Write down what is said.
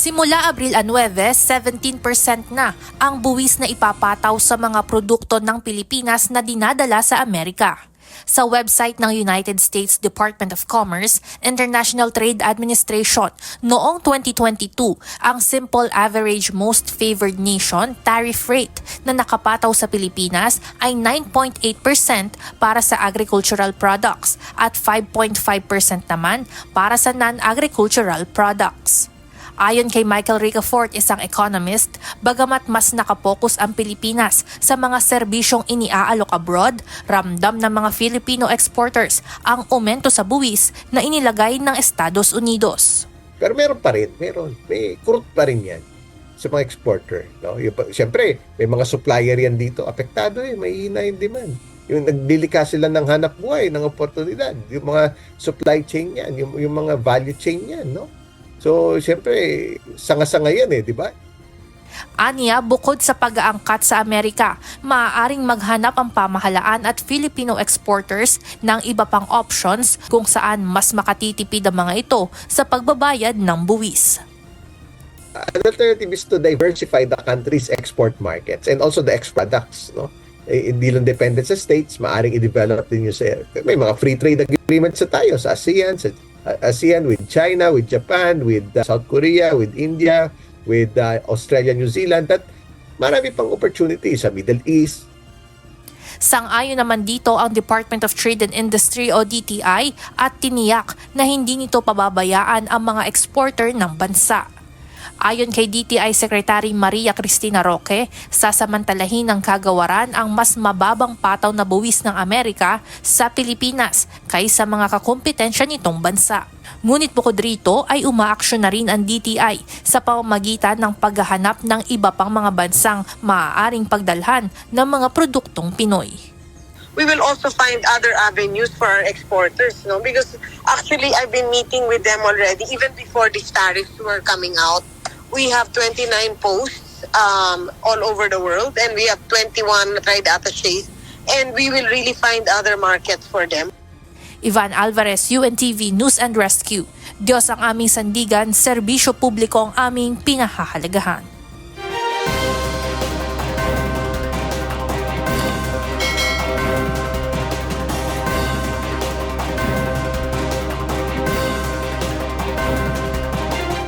Simula Abril 9, 17% na ang buwis na ipapataw sa mga produkto ng Pilipinas na dinadala sa Amerika. Sa website ng United States Department of Commerce, International Trade Administration, noong 2022, ang Simple Average Most Favored Nation tariff rate na nakapataw sa Pilipinas ay 9.8% para sa agricultural products at 5.5% naman para sa non-agricultural products. Ayon kay Michael Ricafort, isang economist, bagamat mas nakapokus ang Pilipinas sa mga serbisyong iniaalok abroad, ramdam ng mga Filipino exporters ang aumento sa buwis na inilagay ng Estados Unidos. Pero meron pa rin, meron. May kurot pa rin yan sa mga exporter. No? Yung, Siyempre, may mga supplier yan dito. Apektado eh, may hina yung demand. Yung nagdilika sila ng hanap buhay, ng oportunidad. Yung mga supply chain yan, yung, yung mga value chain yan. No? So, siyempre, sanga-sanga yan eh, di ba? Aniya, bukod sa pag-aangkat sa Amerika, maaaring maghanap ang pamahalaan at Filipino exporters ng iba pang options kung saan mas makatitipid ang mga ito sa pagbabayad ng buwis. An alternative is to diversify the country's export markets and also the export products. No? Eh, Hindi lang dependent sa states, maaring i-develop din yung sa... May mga free trade agreements sa tayo, sa ASEAN, sa ASEAN with China, with Japan, with uh, South Korea, with India, with uh, Australia, New Zealand, that marami pang opportunity sa Middle East. Sang-ayon naman dito ang Department of Trade and Industry o DTI at tiniyak na hindi nito pababayaan ang mga exporter ng bansa. Ayon kay DTI Secretary Maria Cristina Roque, sasamantalahin ng kagawaran ang mas mababang pataw na buwis ng Amerika sa Pilipinas kaysa mga kakumpetensya nitong bansa. Ngunit bukod rito ay umaaksyon na rin ang DTI sa pamamagitan ng paghahanap ng iba pang mga bansang maaaring pagdalhan ng mga produktong Pinoy. we will also find other avenues for our exporters, no? Because actually, I've been meeting with them already, even before these tariffs were coming out. We have 29 posts um, all over the world, and we have 21 trade attaches, and we will really find other markets for them. Ivan Alvarez, UNTV News and Rescue. Diyos ang aming sandigan, serbisyo publiko ang aming pinahahalagahan.